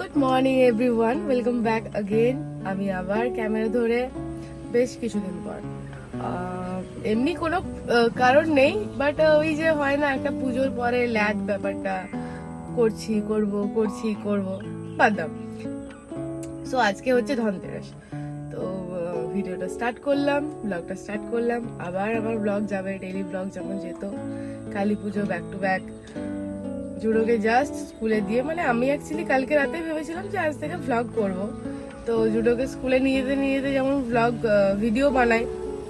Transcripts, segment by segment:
Good morning everyone welcome back again আমি আবার camera ধরে বেশ কিছুদিন পর। এমনি কোনো কারণ নেই বাট ওই যে হয় না, একটা পুজোর পরে ল্যাদ ব্যাপারটা করছি, করব করছি, করব, বাদ সো আজকে হচ্ছে ধনতেরাস। তো ভিডিওটা স্টার্ট করলাম ব্লগটা স্টার্ট করলাম। আবার আমার ব্লগ যাবে ডেইলি ব্লগ যেমন যেত। Kali Pujo back to back জুডোকে just স্কুলে দিয়ে মানে আমি অ্যাকচুয়ালি কালকে রাতে ভেবেছিলাম যে আজ থেকে ভ্লগ করব। তো জুডোকে স্কুলে নিয়ে যেতে নিয়ে যেতে যেমন ভ্লগ ভিডিও বানাই,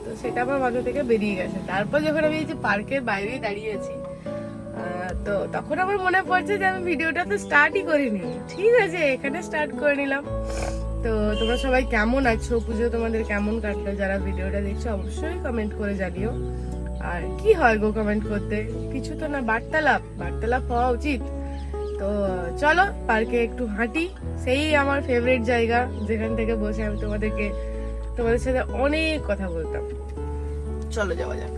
তো সেটা আমার মাথা থেকে বেরিয়ে গেছে। তারপর যখন আমি এই যে পার্কের বাইরেই দাঁড়িয়ে আছি তো তখন আমার মনে পড়ছে যে আমি ভিডিওটা তো স্টার্টই করিনি। ঠিক আছে, এখানে স্টার্ট করে নিলাম। তো তোমরা সবাই কেমন আছো? পুজো তোমাদের কেমন কাটলো? যারা ভিডিওটা দেখছ, অবশ্যই কমেন্ট করে জানিও। আর কি হয় গো কমেন্ট করতে? কিছু তো না, বার্তালাপ। বার্তালাপ হওয়া উচিত। তো, চলো, পার্কে একটু হাঁটি। সেই আমার ফেভারিট জায়গা। যেখান থেকে বসে আমি তোমাদেরকে, তোমাদের সাথে অনেক কথা বলতাম। চলো যাওয়া যাক।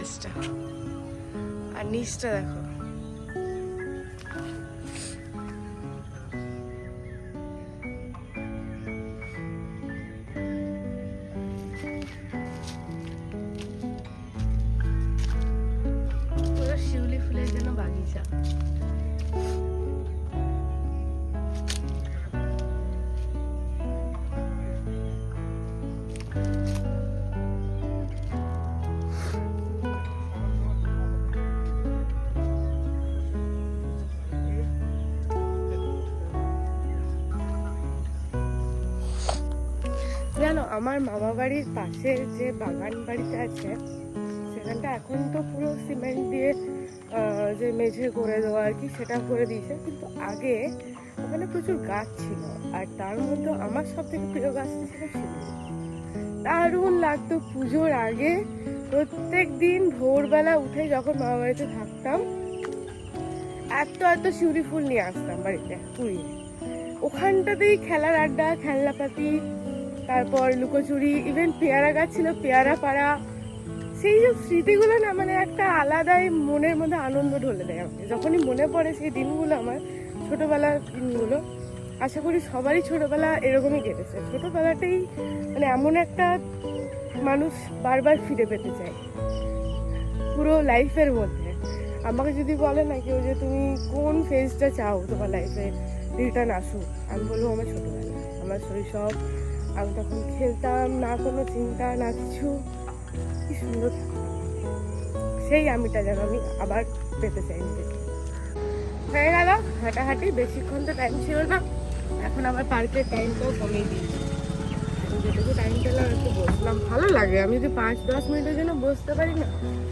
গাছটা আর নিচটা দেখো। শিউলি ফুলের জন্য বাগিচা। জানো আমার মামা বাড়ির পাশের যে বাগান বাড়িটা আছে, সেখানটা এখন তো পুরো সিমেন্ট দিয়ে যে মেঝে করে দেওয়া আর কি, সেটা করে দিয়েছে। কিন্তু আগে ওখানে প্রচুর গাছ ছিল, আর তার মধ্যে আমার সব থেকে প্রিয় গাছ ছিল দারুণ লাগতো পুজোর আগে। প্রত্যেক দিন ভোরবেলা উঠে যখন মামা বাড়িতে থাকতাম, এত এত শিউলি ফুল নিয়ে আসতাম বাড়িতে কুড়িয়ে ওখানটাতেই খেলার আড্ডা, খেলনাপাতি তারপর লুকোচুরি ইভেন পেয়ারা গাছ ছিল, পেয়ারা পাড়া, সেই সব স্মৃতিগুলো না মানে একটা আলাদাই মনের মধ্যে আনন্দ ঢলে দেয় আমাকে। যখনই মনে পড়ে সেই দিনগুলো আমার, ছোটোবেলার দিনগুলো, আশা করি সবারই ছোটোবেলা এরকমই কেটেছে। ছোটবেলাটাই মানে এমন একটা মানুষ বারবার ফিরে পেতে চায়, পুরো লাইফের মধ্যে। আমাকে যদি বলে না কেউ যে তুমি কোন ফেজটা চাও তোমার লাইফে রিটার্ন আসুক, আমি বলব আমার ছোটবেলা, আমার শৈশব আমি তখন খেলতাম, না কোনো চিন্তা, না কিছু। কি সুন্দর সেই আমিটা যেন আমি আবার পেতে চাই নিজেকে। হয়ে গেল, হাঁটাহাঁটি, বেশিক্ষণ তো টাইম ছিল না। এখন আবার পার্কের টাইমটাও কমিয়ে দিয়েছি। যেটুকু টাইম পেলাম, একটু বসলাম। ভালো লাগে, আমি যদি পাঁচ, দশ মিনিটের জন্য বসতে পারি না,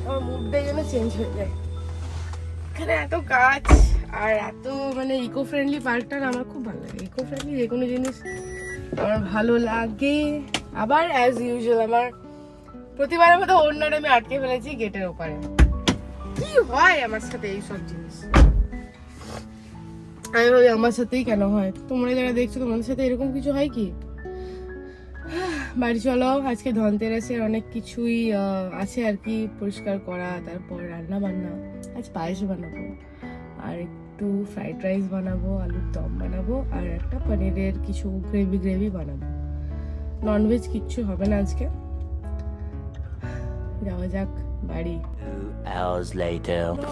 আমার মুডটাই যেন চেঞ্জ হয়ে যায়। এখানে এত গাছ, আর এত মানে ইকো ফ্রেন্ডলি পার্কটা আমার খুব ভালো লাগে। ইকো ফ্রেন্ডলি যে কোনো জিনিস আমার ভালো লাগে। আবার অ্যাজ ইউজুয়াল আমার প্রতিবারের মতো অন্যটা আমি আটকে ফেলেছি গেটের ওপারে। কি হয় আমার সাথে এই সব জিনিস? আমি ভাবি, আমার সাথেই কেন হয়? তোমরা যারা দেখছ, তোমাদের সাথে এরকম কিছু হয় কি? বাড়ি চলো, আজকে ধনতেরাসের অনেক কিছুই আছে আর কি, পরিষ্কার করা, তারপর রান্না বান্না আজ পায়েস বানাবো। আর একটু ফ্রাইড রাইস বানাবো আলুর দম বানাবো আর একটা পনিরের কিছু গ্রেভি গ্রেভি বানাবো। ননভেজ কিচ্ছু হবে না আজকে। যাওয়া যাক বাড়ি। Two hours later.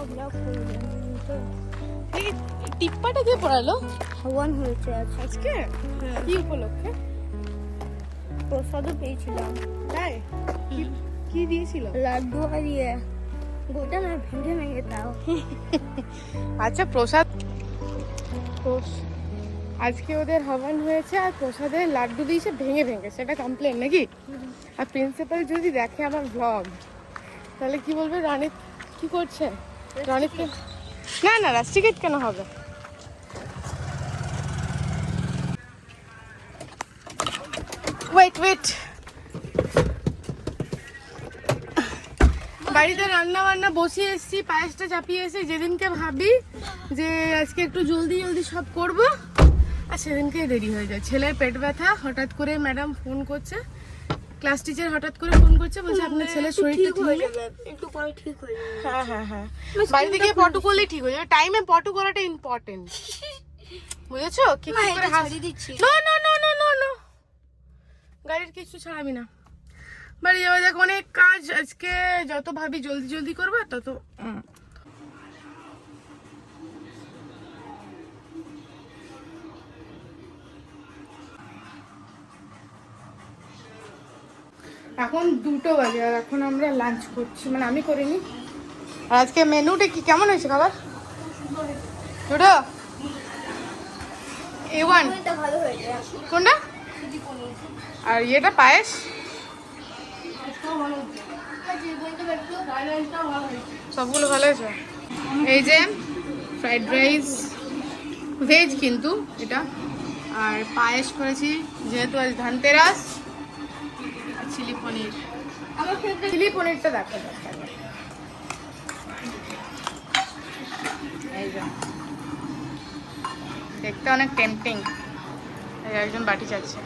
টিপ্পাটা কে পড়ালো? ভগবান হয়েছে আজ। আজকে? কি উপলক্ষে? প্রসাদও পেয়েছিলাম। তাই? কি- কি দিয়েছিল? লাড্ডু হারিয়ে গোটা না ভেঙে ভেঙে দাও আচ্ছা প্রসাদ? আজকে ওদের হবন হয়েছে আর প্রসাদের লাড্ডু দিয়েছে ভেঙে ভেঙে। সেটা কমপ্লেন নাকি? আর প্রিন্সিপাল যদি দেখে আমার ব্লগ তাহলে কি বলবে? রানিত কি করছে? রানিতকে না না রাজ টিকিট কেন হবে? ওয়েট ওয়েট বাড়িতে রান্না বান্না বসিয়ে এসেছি পায়েসটা চাপিয়ে এসে যেদিনকে ভাবি যে আজকে একটু জলদি জলদি সব করব আর সেদিনকে দেরি হয়ে যায়। ছেলের পেট ব্যথা হঠাৎ করে ম্যাডাম ফোন করছে। ক্লাস টিচার হঠাৎ করে ফোন করছে বলছে আপনার ছেলের শরীরটা ঠিক হয়ে যাবে একটু পরে ঠিক হয়ে যাবে। হ্যাঁ হ্যাঁ হ্যাঁ। বাড়িতে গিয়ে ফটো করলেই ঠিক হয়ে যাবে। টাইমে ফটো করাটা ইম্পর্টেন্ট বুঝেছ? কি করে হাস দিচ্ছি। No no no no no গাড়ির কিছু ছাড়াবি না। বাড়ি যাওয়া যাক অনেক কাজ। আজকে যত ভাবি জলদি জলদি করব তত। এখন দুটো বাজে আর এখন আমরা লাঞ্চ করছি। মানে আমি করিনি। আর আজকে মেনুটা কি কেমন হয়েছে খাবার? দুটো? এ ওয়ান কোনটা? আর ইয়েটা পায়েস? সবগুলো ভালো হয়েছে? এই যে ফ্রাইড রাইস ভেজ কিন্তু এটা। আর পায়েস করেছি, যেহেতু আজ ধানতেরাস, আর চিলি পনির। চিলি পনিরটা দেখা, দেখো। দেখতে অনেক টেম্পটিং একজন বাটি চাচ্ছে।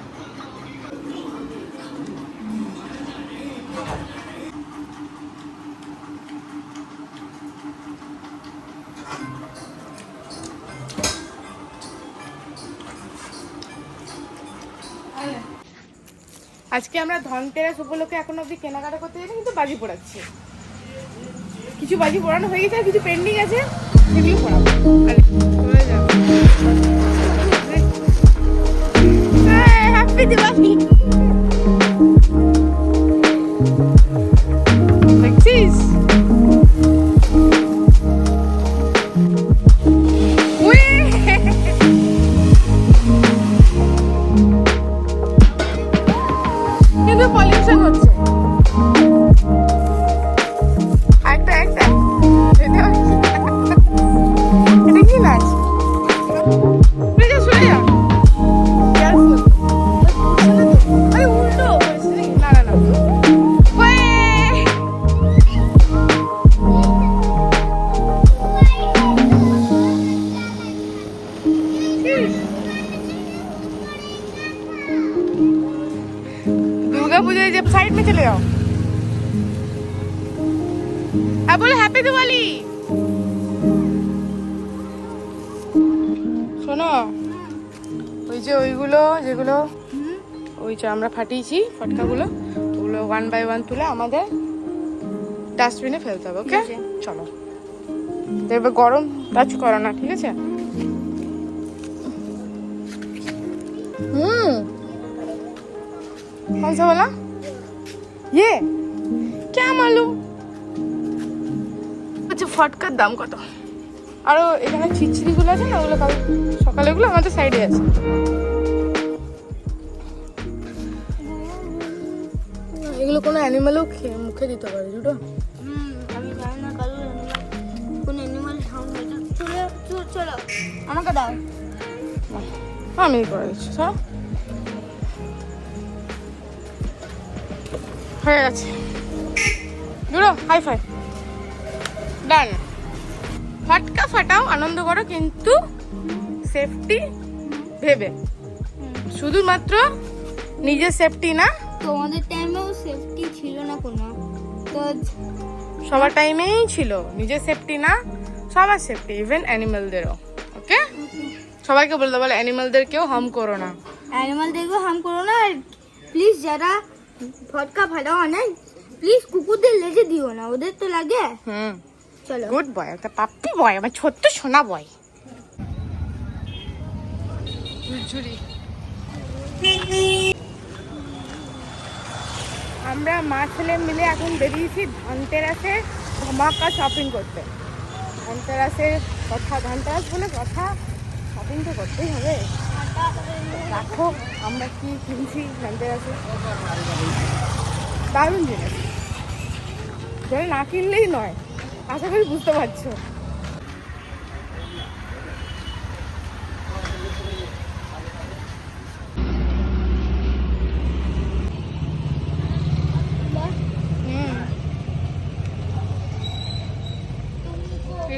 আজকে আমরা ধনতেরাস উপলক্ষে এখন অবধি কেনাকাটা করতে যাই কিন্তু বাজি পোড়াচ্ছি। কিছু বাজি পোড়ানো হয়ে গেছে আর কিছু পেন্ডিং আছে, সেগুলো পোড়াবো। চলে যাব अब बोलो हैप्पी दिवाली শোনো ওই যে ওইগুলো যেগুলো ওই যে আমরা ফাটিয়েছি ফটকাগুলো ওগুলো ওয়ান বাই ওয়ান তুলে আমাদের ডাস্টবিনে ফেলতে হবে ওকে ঠিক আছে। চলো দেখবে গরম টাচ করো না ঠিক আছে হুম कौन सा वाला ये क्या मालूम আচ্ছা ফটকার দাম কত? আরও এখানে ছিচড়িগুলো আছে না ওগুলো কাল সকালে ওগুলো আমাদের সাইডে আছে। এগুলো কোনো অ্যানিমালও খেয়ে মুখে দিতে পারে দুটো আমি জানি না কারও অ্যানিমাল কোন অ্যানিমাল সাউন্ড হয়েছে চলে চলো চলো আমাকে দাও। আমি করে দিচ্ছি সব। হয়ে গেছে। দুটো হাই ফাই ডান ফটকা ফাটাও আনন্দ করো কিন্তু সেফটি ভেবে। শুধুমাত্র নিজের সেফটি না। তোমাদের টাইমেও সেফটি ছিল না কোনো। তো সবার টাইমেই ছিল। নিজের সেফটি না সবার সেফটি ইভেন অ্যানিমালদেরও ওকে সবাইকে বলতে বলে অ্যানিমালদেরকেও হার্ম করো না। অ্যানিমাল দেখবে হাম করো না আর প্লিজ যারা ফটকা ফাটাও না প্লিজ কুকুরদের লেজে দিও না ওদের তো লাগে। হুম। চলো। গুড বয় একটা পাপ্পি বয় আমার ছোট্ট সোনা বয় আমরা মা ছেলে মিলে এখন বেরিয়েছি ধনতেরাসে ধামাকা শপিং করতে। ধনতেরাসে কথা ধনতেরাস বলে কথা শপিং তো করতেই হবে। দেখো আমরা কি কিনছি ধনতেরাসে? দারুণ জিনিস। না কিনলেই নয়। আশা করি বুঝতে পারছ।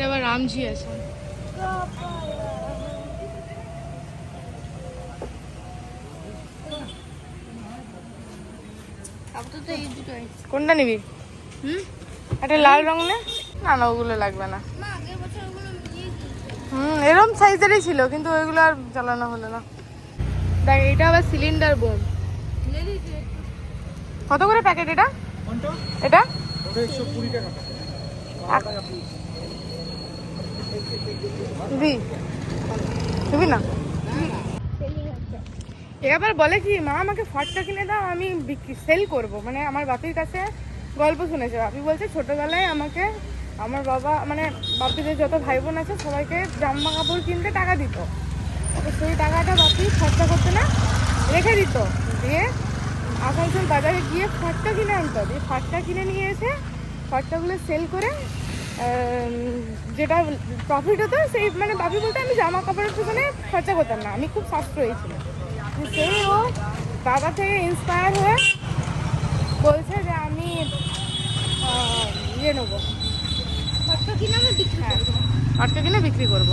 আবার আছে। কোনটা নিবি? হুম? একটা লাল রঙ না না না ওগুলো লাগবে না। হুম এরম সাইজেরই ছিল কিন্তু ওইগুলো আর চালানো হলো না। দেখ এটা আবার সিলিন্ডার বোম। কত করে প্যাকেট এটা? এটা? দিবি? না? এবার বলে কি মা আমাকে ফটকা কিনে দাও আমি বিক্রি সেল করব। মানে আমার বাপির কাছে গল্প শুনেছে। বাপি বলছে ছোটবেলায় আমাকে আমার বাবা মানে বাপিদের যত ভাই বোন আছে, সবাইকে জামা কাপড় কিনতে টাকা দিত। সেই টাকাটা বাপি খরচা করতে না রেখে দিত। দিয়ে আসানসোল বাজারে গিয়ে ফটকা কিনে আনতো। দিয়ে ফটকা কিনে নিয়ে এসে ফাটটাগুলো সেল করে যেটা প্রফিট হতো, সেই মানে বাপি বলতে, আমি জামা কাপড়ের পিছনে খরচা করতাম না, আমি খুব সাশ্রয়ী ছিল সেই ও বাবা থেকে ইন্সপায়ার হয়ে বলছে যে আমি ইয়ে নেব কত কিনা আমি বিক্রি হ্যাঁ করব আটকে কিনে বিক্রি করব।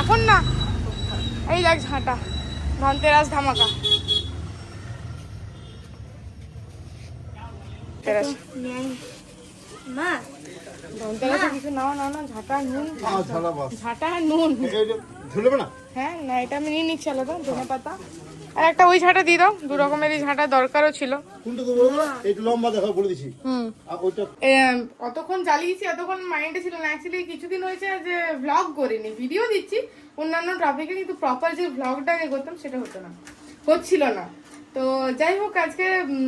এখন না এই দেখ ঝাঁটা ধনতেরাস ধামাকা। মা ধনতেরাসে কিছু নাও নাও না ঝাঁটা নুন। ঝাঁটা নুন। ঝুলবে না? হ্যাঁ না এটা আমি নিয়ে নিচ্ছি আলাদা ধনে পাতা আর একটা ওই ঝাঁটা দিয়ে দাও দু রকমেরই ঝাঁটা দরকারও ছিল। কতক্ষণ চালিয়েছি অতক্ষণ মাইন্ডে ছিল না। অ্যাকচুয়ালি কিছুদিন হয়েছে যে ভ্লগ করিনি ভিডিও দিচ্ছি। অন্যান্য টপিকে কিন্তু প্রপার যে ভ্লগটা আগে করতাম সেটা হতো না। হচ্ছিল না। তো যাই হোক আজকে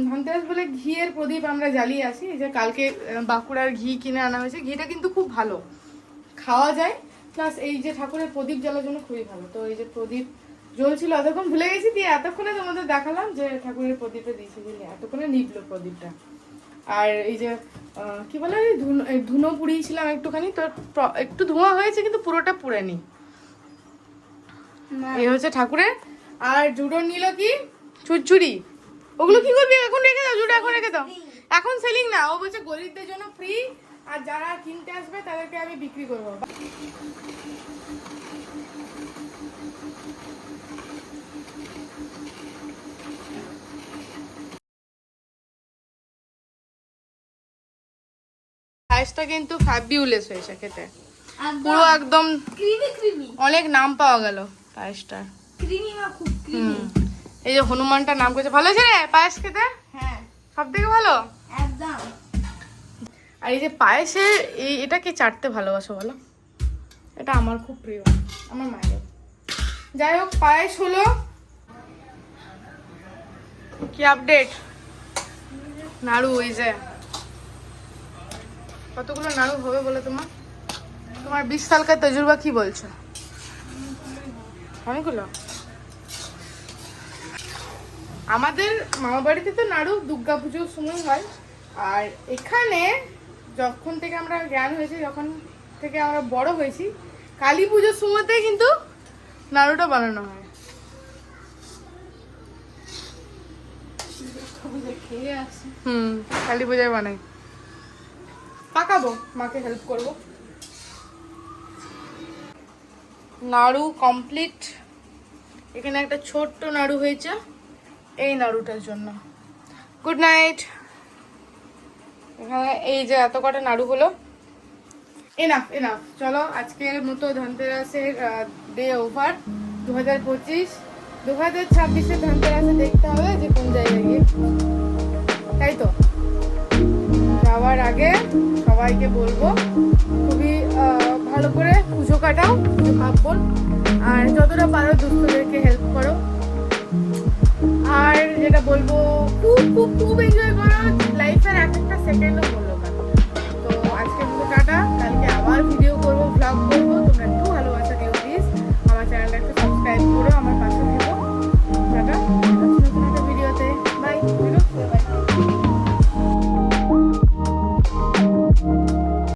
ধনতেরাস বলে ঘিয়ের প্রদীপ আমরা জ্বালিয়ে আসি যে কালকে বাঁকুড়ার ঘি কিনে আনা হয়েছে। ঘিটা কিন্তু খুব ভালো। খাওয়া যায়। প্লাস এই যে ঠাকুরের প্রদীপ জ্বালার জন্য খুবই ভালো। তো এই যে প্রদীপ জ্বলছিল। অতক্ষণ ভুলে গেছি দিয়ে এতক্ষণে তোমাদের দেখালাম যে ঠাকুরের প্রদীপে দিয়েছি বুঝলি। এতক্ষণে নিবলো প্রদীপটা। আর এই যে কি বলে ওই ধুনো- ধুনো পুড়িয়েছিলাম একটুখানি তো একটু ধোঁয়া হয়েছে কিন্তু পুরোটা পুড়েনি। এই হচ্ছে ঠাকুরের। আর জুডো নিল কি? চুরচুরি ওগুলো কি করবি? এখন রেখে দাও জুডো এখন রেখে দাও। এখন সেলিং না ও বলছে গরিবদের জন্য ফ্রি আর যারা কিনতে আসবে তাদেরকে আমি বিক্রি করব। পায়েসটা কিন্তু ফ্যাবিউলেস হয়েছে খেতে। পুরো একদম অনেক নাম পাওয়া গেল পায়েসটার এই যে হনুমানটার নাম করেছে। ভালো হয়েছে রে পায়েস খেতে? হ্যাঁ। সব থেকে ভালো? একদম। আর এই যে পায়েসের এই এটা কি চাটতে ভালোবাসো বলো? এটা আমার খুব প্রিয় আমার মায়ের যাই হোক পায়েস হলো। কি আপডেট নাড়ু ওই যে। কতগুলো নাড়ু হবে বলে তোমার তোমার বিশ সালকার তজুর্বা কি বলছো? অনেকগুলো? আমাদের মামা বাড়িতে তো নাড়ু দুর্গা পুজোর সময় হয়। আর এখানে যখন থেকে আমরা জ্ঞান হয়েছে যখন থেকে আমরা বড় হয়েছি কালী পুজোর সময়তে কিন্তু নাড়ুটা বানানো হয়। হুম কালী পূজায় বানাই। পাকাবো, মাকে হেল্প করব। নাড়ু কমপ্লিট এখানে একটা ছোট্ট নাড়ু হয়েছে, এই নাড়ুটার জন্য। গুড নাইট এখানে এই যে এত কটা নাড়ু হলো। এনাফ এনাফ চলো, আজকের মতো ধনতেরাসের ডে ওভার দু হাজার পঁচিশ দু হাজার ছাব্বিশে ধনতেরাসে দেখতে হবে যে কোন জায়গায় গিয়ে। যাওয়ার আগে সবাইকে বলব, খুবই ভালো করে পুজো কাটাও, পুজো কাপড় আর যতটা পারো দুস্থদেরকে হেল্প করো। আর যেটা বলব, খুব খুব খুব এনজয় করো লাইফের এক একটা সেকেন্ডও বলল তো আজকে পুজো কাটা, কালকে আবার ভিডিও করব ভ্লগ করব।